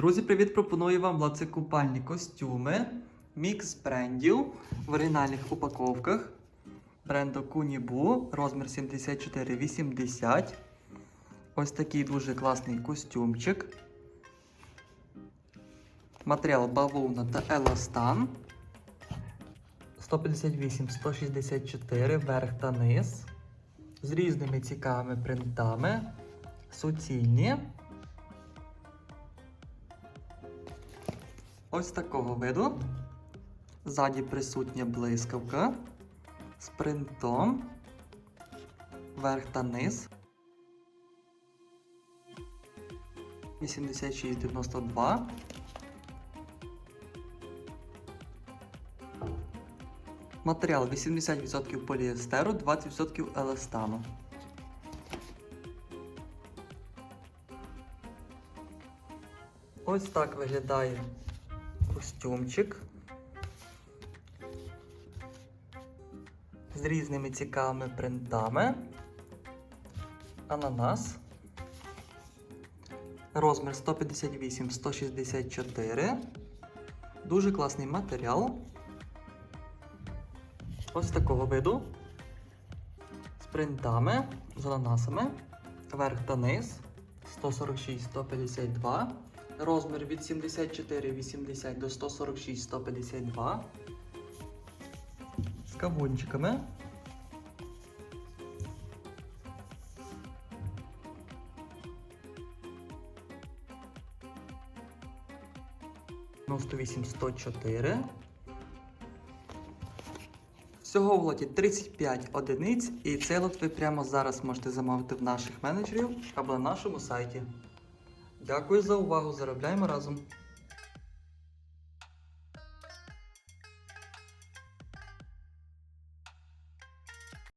Друзі, привіт! Пропоную вам лаце купальні костюми. Мікс брендів в оригінальних упаковках. Бренду Kunibu, розмір 74,80. Ось такий дуже класний костюмчик. Матеріал бавовна та еластан. 158-164 верх та низ. З різними цікавими принтами. Суцільні. Ось такого виду. Ззаді присутня блискавка з принтом. Верх та низ. 86,92. Матеріал 80% поліестеру, 20% еластану. Ось так виглядає костюмчик. З різними цікавими принтами. Ананас. Розмір 158-164. Дуже класний матеріал. Ось такого виду. З принтами, з ананасами. Верх та низ 146-152. Розмір від 74,80 до 146-152. З кавунчиками. Ну, 108-104. Всього в лоті 35 одиниць, і цей лот ви прямо зараз можете замовити в наших менеджерів або на нашому сайті. Дякую за увагу! Заробляємо разом!